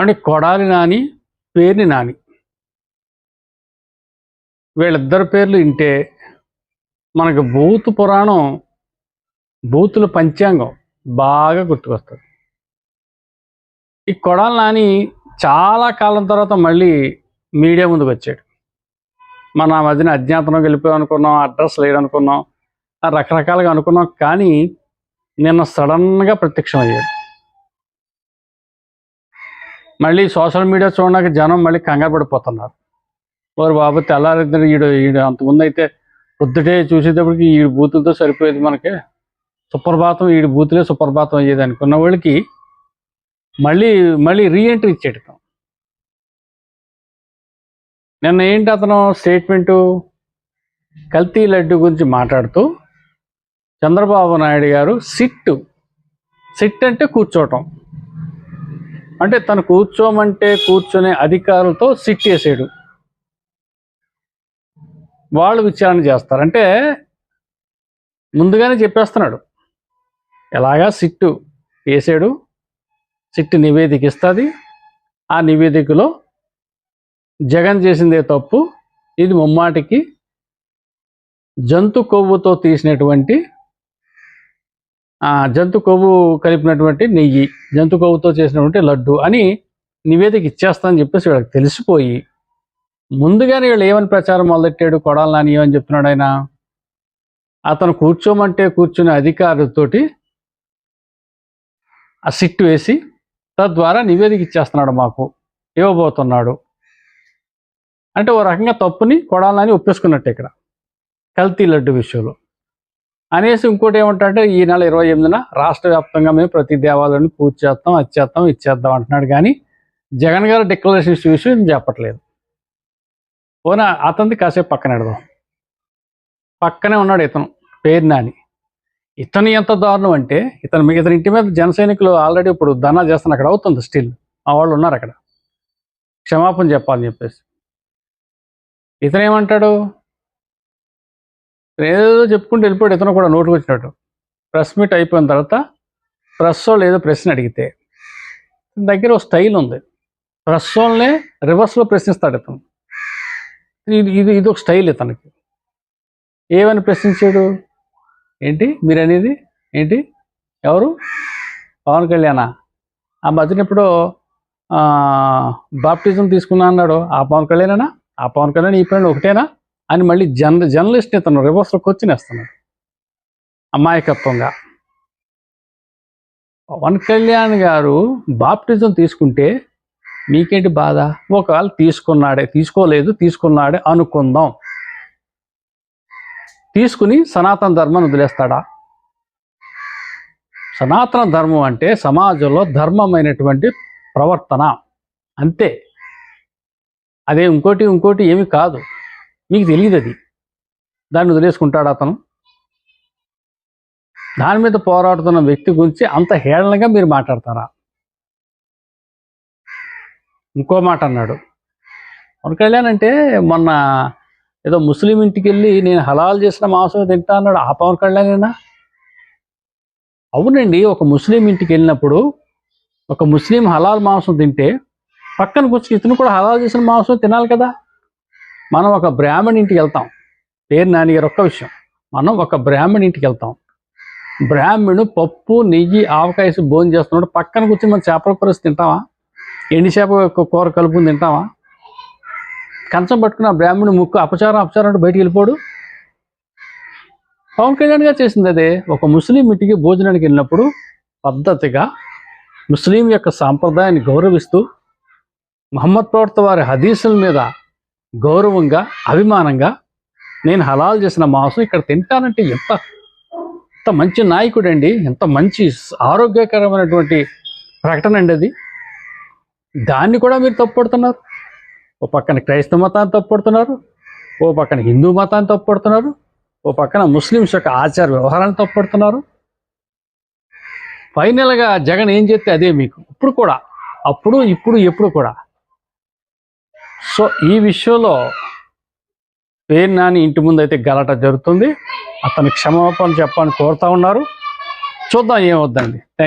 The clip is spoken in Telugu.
అంటే కొడాలి నాని పేరుని నాని. వీళ్ళిద్దరి పేర్లు వింటే మనకు బూతు పురాణం భూతుల పంచాంగం బాగా గుర్తుకొస్తుంది. ఈ కొడాలి నాని చాలా కాలం తర్వాత మళ్ళీ మీడియా ముందుకు వచ్చాడు. మన ఆ మధ్యన అజ్ఞాతంలోకి వెళ్ళిపోయాం అనుకున్నాం అడ్రస్ లేడనుకున్నాం రకరకాలుగా అనుకున్నాం కానీ నిన్న సడన్గా ప్రత్యక్షం అయ్యాడు మళ్ళీ సోషల్ మీడియా చూడడానికి జనం మళ్ళీ కంగారు పడిపోతున్నారు. ఓరు బాబు తెల్లారిద్దరు ఈడు ఈడు అంతకుముందు అయితే పొద్దుటే చూసేటప్పటికి ఈ బూతులతో సరిపోయేది మనకి. సుప్రభాతం ఈడు బూతులే సుప్రభాతం అయ్యేది అనుకున్న వాళ్ళకి మళ్ళీ మళ్ళీ రీఎంట్రీ ఇచ్చేటం నిన్న ఏంటి అతను స్టేట్మెంటు కల్తీ లడ్డు గురించి మాట్లాడుతూ చంద్రబాబు నాయుడు గారు సిట్ సిట్ అంటే కూర్చోవటం. అంటే తను కూర్చోమంటే కూర్చునే అధికారులతో సిట్ చేసాడు. వాళ్ళు విచారణ చేస్తారు. అంటే ముందుగానే చెప్పేస్తున్నాడు. ఎలాగా సిట్టు వేసాడు సిట్టు నివేదిక ఇస్తుంది. ఆ నివేదికలో జగన్ చేసిందే తప్పు. ఇది ముమ్మాటికి జంతు కొవ్వుతో తీసినటువంటి జంతు కొవ్వు కలిపినటువంటి నెయ్యి జంతు కొవ్వుతో చేసినటువంటి లడ్డు అని నివేదిక ఇచ్చేస్తానని చెప్పేసి వీళ్ళకి తెలిసిపోయి ముందుగానే వీళ్ళు ఏమని ప్రచారం మొదలెట్టాడు కొడాలి నాని ఏమని చెప్తున్నాడు ఆయన? అతను కూర్చోమంటే కూర్చునే అధికారులతోటి ఆ సిట్టు వేసి తద్వారా నివేదిక ఇచ్చేస్తున్నాడు మాకు ఇవ్వబోతున్నాడు. అంటే ఓ రకంగా తప్పుని కొడాలని ఒప్పేసుకున్నట్టు ఇక్కడ కల్తీ లడ్డు విషయంలో. అనేసి ఇంకోటి ఏమంటాడంటే ఈ నెల ఇరవై ఎనిమిదిన రాష్ట్ర వ్యాప్తంగా మేము ప్రతి దేవాలయాన్ని పూజ చేస్తాం అది చేస్తాం ఇది చేద్దాం అంటున్నాడు. కానీ జగన్ గారు డిక్లరేషన్ చూసి చెప్పట్లేదు. పోనా అతనిది కాసేపు పక్కన పెడదాం. పక్కనే ఉన్నాడు ఇతను పేరు నాని. ఇతను ఎంత దారుణం అంటే ఇతను ఇతని ఇంటి మీద జన సైనికులు ఆల్రెడీ ఇప్పుడు ధనా చేస్తాను అక్కడ అవుతుంది స్టిల్. ఆ వాళ్ళు ఉన్నారు అక్కడ. క్షమాపణ చెప్పాలని చెప్పేసి. ఇతను ఏమంటాడు? ఏదో చెప్పుకుంటూ వెళ్ళిపోయాడు ఇతను కూడా నోటుకు వచ్చినట్టు. ప్రెస్ మీట్ అయిపోయిన తర్వాత ప్రెస్ వాళ్ళు ఏదో ప్రశ్న అడిగితే దగ్గర ఒక స్టైల్ ఉంది. ప్రెస్ వాళ్ళనే రివర్స్లో ప్రశ్నిస్తాడు ఇతను. ఇది ఇది ఇది ఒక స్టైల్ ఇతనికి. ఏమని ప్రశ్నించాడు? ఏంటి? మీరు అనేది ఏంటి? ఎవరు? పవన్ కళ్యాణ? ఆ మధ్యన ఎప్పుడో బాప్టిజం తీసుకున్నా అన్నాడు. ఆ పవన్ కళ్యాణేనా? ఆ పవన్ కళ్యాణ్ ఈ పని ఒకటేనా? అని మళ్ళీ జర్న జర్నలిస్ట్ తను రివర్స్లో వచ్చినేస్తున్నాడు అమాయకత్వంగా. పవన్ కళ్యాణ్ గారు బాప్టిజం తీసుకుంటే మీకేంటి బాధ? ఒకవేళ తీసుకున్నాడే తీసుకోలేదు తీసుకున్నాడే అనుకుందాం. తీసుకుని సనాతన ధర్మాన్ని వదిలేస్తాడా? సనాతన ధర్మం అంటే సమాజంలో ధర్మమైనటువంటి ప్రవర్తన. అంతే. అదే ఇంకోటి ఇంకోటి ఏమి కాదు. మీకు తెలియదు అది. దాన్ని వదిలేసుకుంటాడు అతను. దాని మీద పోరాడుతున్న వ్యక్తి గురించి అంత హేళనగా మీరు మాట్లాడతారా? ఇంకో మాట అన్నాడు. పవన్ కళ్యాణ్ అంటే మొన్న ఏదో ముస్లిం ఇంటికి వెళ్ళి నేను హలాల్ చేసిన మాంసం తింటా అన్నాడు. ఆ పవన్ కళ్యాణేనా? అవునండి ఒక ముస్లిం ఇంటికి వెళ్ళినప్పుడు ఒక ముస్లిం హలాల్ మాంసం తింటే పక్కన కూర్చుని ఇతను కూడా హలాల్ చేసిన మాంసం తినాలి కదా? మనం ఒక బ్రాహ్మణ్ ఇంటికి వెళ్తాం. పేరు నాన్నగారు ఒక్క విషయం. మనం ఒక బ్రాహ్మణ్ ఇంటికి వెళ్తాం. బ్రాహ్మణుడు పప్పు నెయ్యి ఆవకాయసి భోజనం చేస్తున్నాడు. పక్కన కూర్చొని మనం చేపల కూర వేసి తింటావా? ఎండి చేప కూర కలుపుకుని తింటావా? కంచం పట్టుకున్న బ్రాహ్మణుడు ముక్కు అపచారం అపచారం అంటూ బయటికి వెళ్ళిపోడు. పవన్ కళ్యాణ్ గారు చేసింది అదే. ఒక ముస్లిం ఇంటికి భోజనానికి వెళ్ళినప్పుడు పద్ధతిగా ముస్లిం యొక్క సాంప్రదాయాన్ని గౌరవిస్తూ మహమ్మద్ ప్రవర్త వారి హదీసుల మీద గౌరవంగా అభిమానంగా నేను హలాల్ చేసిన మాంసం ఇక్కడ తింటానంటే ఎంత ఎంత మంచి నాయకుడు అండి ఎంత మంచి ఆరోగ్యకరమైనటువంటి ప్రకటన అండి అది. దాన్ని కూడా మీరు తప్పుపడుతున్నారు. ఓ పక్కన క్రైస్తవ మతాన్ని తప్పుపడుతున్నారు. ఓ పక్కన హిందూ మతాన్ని తప్పుపడుతున్నారు. ఓ పక్కన ముస్లిమ్స్ యొక్క ఆచార వ్యవహారాన్ని తప్పుపడుతున్నారు. ఫైనల్గా జగన్ ఏం చేస్తే అదే మీకు. ఇప్పుడు కూడా అప్పుడు ఇప్పుడు ఎప్పుడు కూడా సో ఈ విషయంలో పేరు నాని ఇంటి ముందు అయితే గలాట జరుగుతుంది. అతను క్షమాపణ చెప్పని కోరుతా ఉన్నారు. చూద్దాం ఏమవుద్దండి థ్యాంక్